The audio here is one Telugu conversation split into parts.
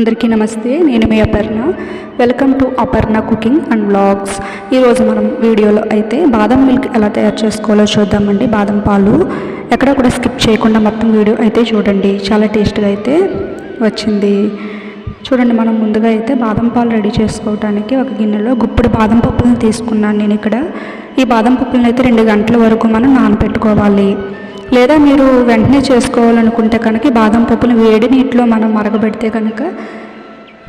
అందరికీ నమస్తే. నేను మీ Aparna. Welcome to Aparna cooking and vlogs ఈరోజు మనం వీడియోలో అయితే బాదం మిల్క్ ఎలా తయారు చేసుకోవాలో చూద్దామండి. బాదం పాలు. ఎక్కడ కూడా స్కిప్ చేయకుండా మొత్తం వీడియో అయితే చూడండి. చాలా టేస్ట్గా అయితే వచ్చింది. చూడండి మనం ముందుగా అయితే బాదం పాలు రెడీ చేసుకోవడానికి ఒక గిన్నెలో గుప్పుడు బాదం పప్పులను తీసుకున్నాను నేను ఇక్కడ. ఈ బాదం పప్పులను అయితే రెండు గంటల వరకు మనం నానబెట్టుకోవాలి లేదా మీరు వెంటనే చేసుకోవాలనుకుంటే కనుక బాదం పప్పులు వేడి నీటిలో మనం మరగబెడితే కనుక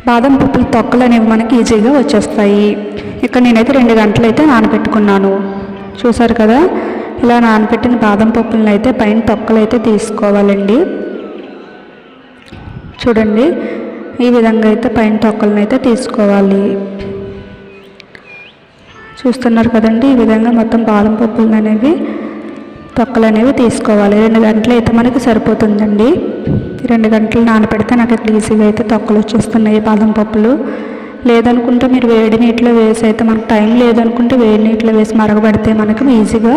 బాదం పప్పులు తొక్కలు అనేవి మనకి ఈజీగా వచ్చేస్తాయి. ఇక్కడ నేనైతే రెండు గంటలు అయితే నానబెట్టుకున్నాను. చూసారు కదా? ఇలా నానబెట్టిన బాదం పప్పులను అయితే పైన తొక్కలు అయితే తీసుకోవాలండి. చూడండి. ఈ విధంగా అయితే పైన తొక్కలను అయితే తీసుకోవాలి. చూస్తున్నారు కదండి? ఈ విధంగా మొత్తం బాదం పప్పులను అనేవి తొక్కలు అనేవి తీసుకోవాలి. రెండు గంటలు అయితే మనకి సరిపోతుందండి. రెండు గంటలు నానబెడితే నాకు ఇక్కడ ఈజీగా అయితే తొక్కలు వచ్చేస్తున్నాయి బాదం పప్పులు. లేదనుకుంటే మీరు వేడి నీటిలో వేసి అయితే మనకు టైం లేదనుకుంటే వేడి నీటిలో వేసి మరగబడితే మనకి ఈజీగా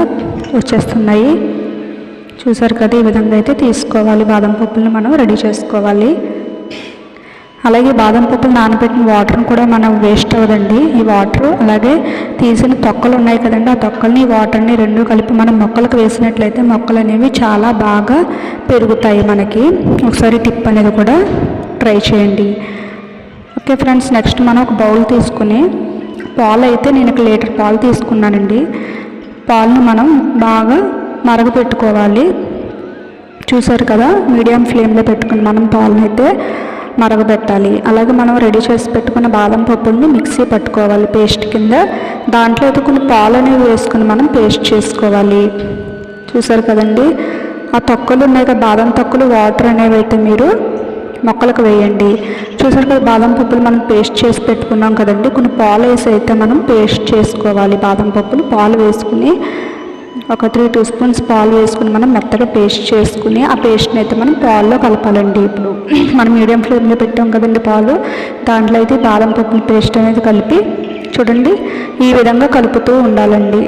వచ్చేస్తున్నాయి. చూసారు కదా ఈ విధంగా అయితే తీసుకోవాలి. బాదం పప్పులను మనం రెడీ చేసుకోవాలి. అలాగే బాదం పప్పులు నానబెట్టిన వాటర్ని కూడా మనం వేస్ట్ అవ్వదండి. ఈ వాటర్ అలాగే తీసిన తొక్కలు ఉన్నాయి కదండి. ఆ తొక్కల్ని ఈ వాటర్ని రెండు కలిపి మనం మొక్కలకు వేసినట్లయితే మొక్కలు అనేవి చాలా బాగా పెరుగుతాయి మనకి. ఒకసారి టిప్ అనేది కూడా ట్రై చేయండి. ఓకే ఫ్రెండ్స్ నెక్స్ట్ మనం ఒక బౌల్ తీసుకుని పాలు అయితే నేను ఒక లీటర్ పాలు తీసుకున్నానండి. పాలను మనం బాగా మరగపెట్టుకోవాలి చూసారు కదా మీడియం ఫ్లేమ్లో పెట్టుకుని మనం పాలనైతే మరగబెట్టాలి. అలాగే మనం రెడీ చేసి పెట్టుకున్న బాదం పప్పుని మిక్సీ పట్టుకోవాలి. పేస్ట్ కింద దాంట్లో అయితే కొన్ని పాలు అనేవి వేసుకుని మనం పేస్ట్ చేసుకోవాలి. చూసారు కదండి? ఆ తొక్కలు ఉన్నాయి కదా బాదం తొక్కలు వాటర్ అనేవి అయితే మీరు మొక్కలకు వేయండి. చూసారు కదా బాదం పప్పులు మనం పేస్ట్ చేసి పెట్టుకున్నాం కదండి. కొన్ని పాలు వేసి అయితే మనం పేస్ట్ చేసుకోవాలి. బాదం పప్పులు పాలు వేసుకుని ఒక త్రీ టూ స్పూన్స్ పాలు వేసుకుని మనం మెత్తగా పేస్ట్ చేసుకుని ఆ పేస్ట్ని అయితే మనం పాల్లో కలపాలండి. ఇప్పుడు మనం మీడియం ఫ్లేమ్లో పెట్టాం కదండి పాలు. దాంట్లో అయితే బాదం పప్పుల పేస్ట్ అనేది కలిపి చూడండి ఈ విధంగా కలుపుతూ ఉండాలండి.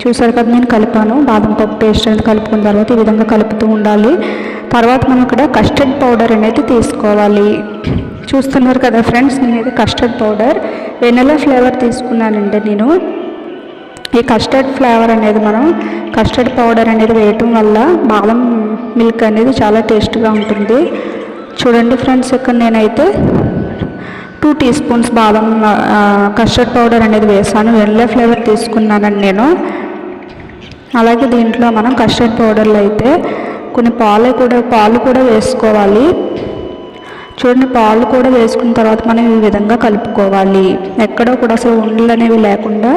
చూసారు కదా నేను కలిపాను బాదం పప్పు పేస్ట్ అనేది కలుపుకున్న తర్వాత ఈ విధంగా కలుపుతూ ఉండాలి. తర్వాత మనం ఇక్కడ కస్టర్డ్ పౌడర్ అనేది తీసుకోవాలి. చూస్తున్నారు కదా ఫ్రెండ్స్ నేనైతే కస్టర్డ్ పౌడర్ వెనలా ఫ్లేవర్ తీసుకున్నానండి నేను. ఈ కస్టర్డ్ ఫ్లేవర్ అనేది మనం కస్టర్డ్ పౌడర్ అనేది వేయటం వల్ల బాదం మిల్క్ అనేది చాలా టేస్ట్గా ఉంటుంది. చూడండి ఫ్రెండ్స్ ఇక్కడ నేనైతే టూ టీ స్పూన్స్ బాదం కస్టర్డ్ పౌడర్ అనేది వేసాను. వెనిలా ఫ్లేవర్ తీసుకున్నానండి నేను. అలాగే దీంట్లో మనం కస్టర్డ్ పౌడర్లో అయితే కొన్ని పాలు కూడా పాలు కూడా వేసుకోవాలి. చూడండి పాలు కూడా వేసుకున్న తర్వాత మనం ఈ విధంగా కలుపుకోవాలి. ఎక్కడో కూడా అసలు ఉండలు అనేవి లేకుండా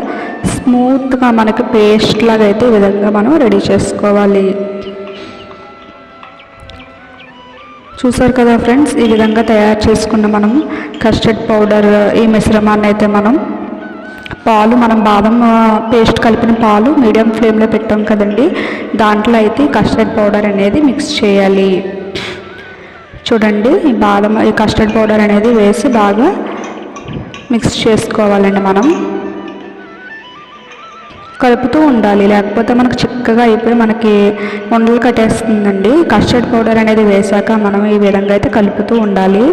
స్మూత్గా మనకి పేస్ట్ లాగా అయితే ఈ విధంగా మనం రెడీ చేసుకోవాలి. చూసారు కదా ఫ్రెండ్స్ ఈ విధంగా తయారు చేసుకున్న మనం కస్టర్డ్ పౌడర్ ఈ మిశ్రమాన్ని అయితే మనం పాలు మనం బాదం పేస్ట్ కలిపిన పాలు మీడియం ఫ్లేమ్లో పెట్టాం కదండి. దాంట్లో అయితే కస్టర్డ్ పౌడర్ అనేది మిక్స్ చేయాలి. చూడండి ఈ బాదం ఈ కస్టర్డ్ పౌడర్ అనేది వేసి బాగా మిక్స్ చేసుకోవాలండి మనం. కలుపుతూ ఉండాలి లేకపోతే మనకు చిక్కగా అయిపోయి మనకి ఉండలు కట్టేస్తుందండి. కస్టర్డ్ పౌడర్ అనేది వేశాక మనం ఈ విధంగా అయితే కలుపుతూ ఉండాలి.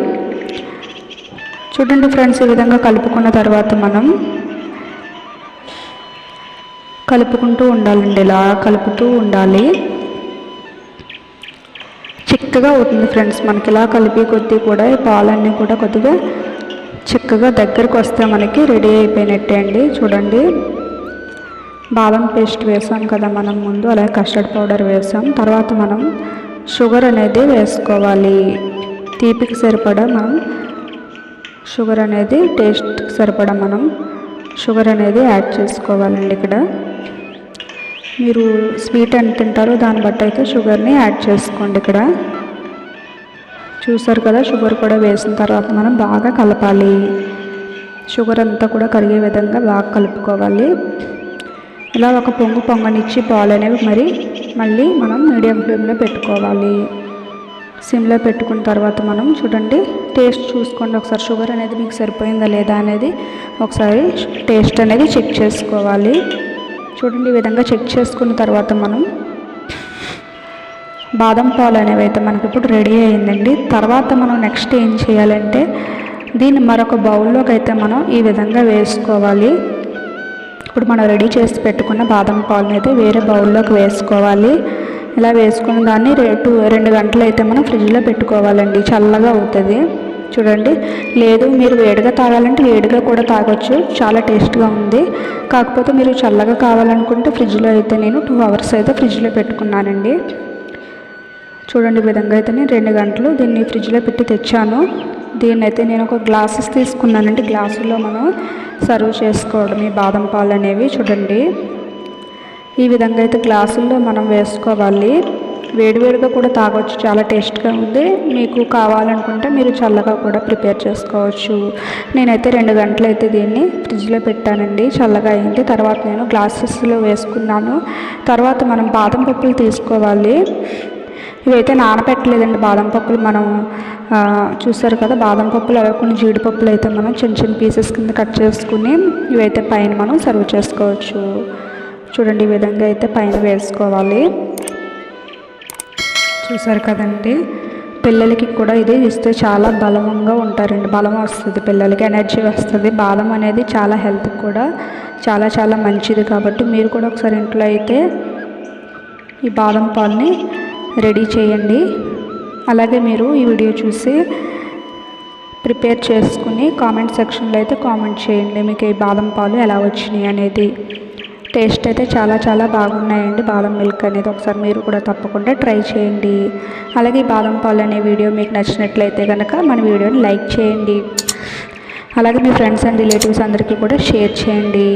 చూడండి ఫ్రెండ్స్ ఈ విధంగా కలుపుకున్న తర్వాత మనం కలుపుకుంటూ ఉండాలండి ఇలా కలుపుతూ ఉండాలి. చిక్కగా అవుతుంది ఫ్రెండ్స్. మనకి ఇలా కలిపి కొద్దీ కూడా ఈ పాలన్నీ కూడా కొద్దిగా చిక్కగా దగ్గరకు వస్తే మనకి రెడీ అయిపోయినట్టే అండి. చూడండి. బాదం పేస్ట్ వేసాం కదా మనం ముందు అలాగే కస్టర్డ్ పౌడర్ వేసాం. తర్వాత మనం షుగర్ అనేది వేసుకోవాలి. తీపికి సరిపడా మనం షుగర్ అనేది టేస్ట్కి సరిపడా మనం షుగర్ అనేది యాడ్ చేసుకోవాలండి ఇక్కడ. మీరు స్వీట్ ఎంత తింటారో దాన్ని బట్టి అయితే షుగర్ని యాడ్ చేసుకోండి ఇక్కడ. చూసారు కదా షుగర్ కూడా వేసిన తర్వాత మనం బాగా కలపాలి. షుగర్ అంతా కూడా కరిగే విధంగా బాగా కలుపుకోవాలి. ఇలా ఒక పొంగు పొంగనిచ్చి పాలు అనేవి మరి మళ్ళీ మనం మీడియం ఫ్లేమ్లో పెట్టుకోవాలి. సిమ్లో పెట్టుకున్న తర్వాత మనం చూడండి టేస్ట్ చూసుకోండి. ఒకసారి షుగర్ అనేది మీకు సరిపోయిందా లేదా అనేది ఒకసారి టేస్ట్ అనేది చెక్ చేసుకోవాలి. చూడండి ఈ విధంగా చెక్ చేసుకున్న తర్వాత మనం బాదం పాలు అనేవి అయితే మనకి ఇప్పుడు రెడీ అయిందండి. తర్వాత మనం నెక్స్ట్ ఏం చేయాలంటే దీన్ని మరొక బౌల్లోకి అయితే మనం ఈ విధంగా వేసుకోవాలి. ఇప్పుడు మనం రెడీ చేసి పెట్టుకున్న బాదం పాలను అయితే వేరే బౌల్లోకి వేసుకోవాలి. ఇలా వేసుకున్న దాన్ని రేటు రెండు గంటలు అయితే మనం ఫ్రిడ్జ్లో పెట్టుకోవాలండి. చల్లగా అవుతుంది. చూడండి. లేదు మీరు వేడిగా తాగాలంటే వేడిగా కూడా తాగొచ్చు. చాలా టేస్ట్గా ఉంది. కాకపోతే మీరు చల్లగా కావాలనుకుంటే ఫ్రిడ్జ్లో అయితే నేను టూ అవర్స్ అయితే ఫ్రిడ్జ్లో పెట్టుకున్నానండి. చూడండి విధంగా అయితే నేను రెండు గంటలు దీన్ని ఫ్రిడ్జ్లో పెట్టి తెచ్చాను. దీన్ని అయితే నేను ఒక గ్లాసెస్ తీసుకున్నానండి. గ్లాసులో మనం సర్వ్ చేసుకోవడం ఈ బాదం పాలు అనేవి చూడండి. ఈ విధంగా అయితే గ్లాసుల్లో మనం వేసుకోవాలి. వేడివేడిగా కూడా తాగొచ్చు చాలా టేస్ట్గా ఉంది. మీకు కావాలనుకుంటే మీరు చల్లగా కూడా ప్రిపేర్ చేసుకోవచ్చు. నేనైతే రెండు గంటలు అయితే దీన్ని ఫ్రిడ్జ్లో పెట్టానండి. చల్లగా అయింది. తర్వాత నేను గ్లాసెస్లో వేసుకున్నాను. తర్వాత మనం బాదం పప్పులు తీసుకోవాలి. ఇవైతే నానబెట్టలేదండి బాదం పప్పులు. మనం చూసారు కదా బాదం పప్పులు అవి కొన్ని జీడిపప్పులు అయితే మనం చిన్న చిన్న పీసెస్ కింద కట్ చేసుకుని ఇవైతే పైన మనం సర్వ్ చేసుకోవచ్చు. చూడండి ఈ విధంగా అయితే పైన వేసుకోవాలి. చూసారు కదండి పిల్లలకి కూడా ఇది ఇస్తే చాలా బలంగా ఉంటారండి. బలం వస్తుంది పిల్లలకి ఎనర్జీ వస్తుంది. బాదం అనేది చాలా హెల్త్ కూడా చాలా చాలా మంచిది. కాబట్టి మీరు కూడా ఒకసారి ఇంట్లో అయితే ఈ బాదం పాలని రెడీ చేయండి. అలాగే మీరు ఈ వీడియో చూసి ప్రిపేర్ చేసుకుని కామెంట్ సెక్షన్లో అయితే కామెంట్ చేయండి. మీకు ఈ బాదం పాలు ఎలా వచ్చినాయి అనేది. టేస్ట్ అయితే చాలా చాలా బాగున్నాయండి. బాదం మిల్క్ అనేది ఒకసారి మీరు కూడా తప్పకుండా ట్రై చేయండి. అలాగే ఈ బాదం పాలు అనే వీడియో మీకు నచ్చినట్లయితే కనుక మన వీడియోని లైక్ చేయండి. అలాగే మీ ఫ్రెండ్స్ అండ్ రిలేటివ్స్ అందరికీ కూడా షేర్ చేయండి.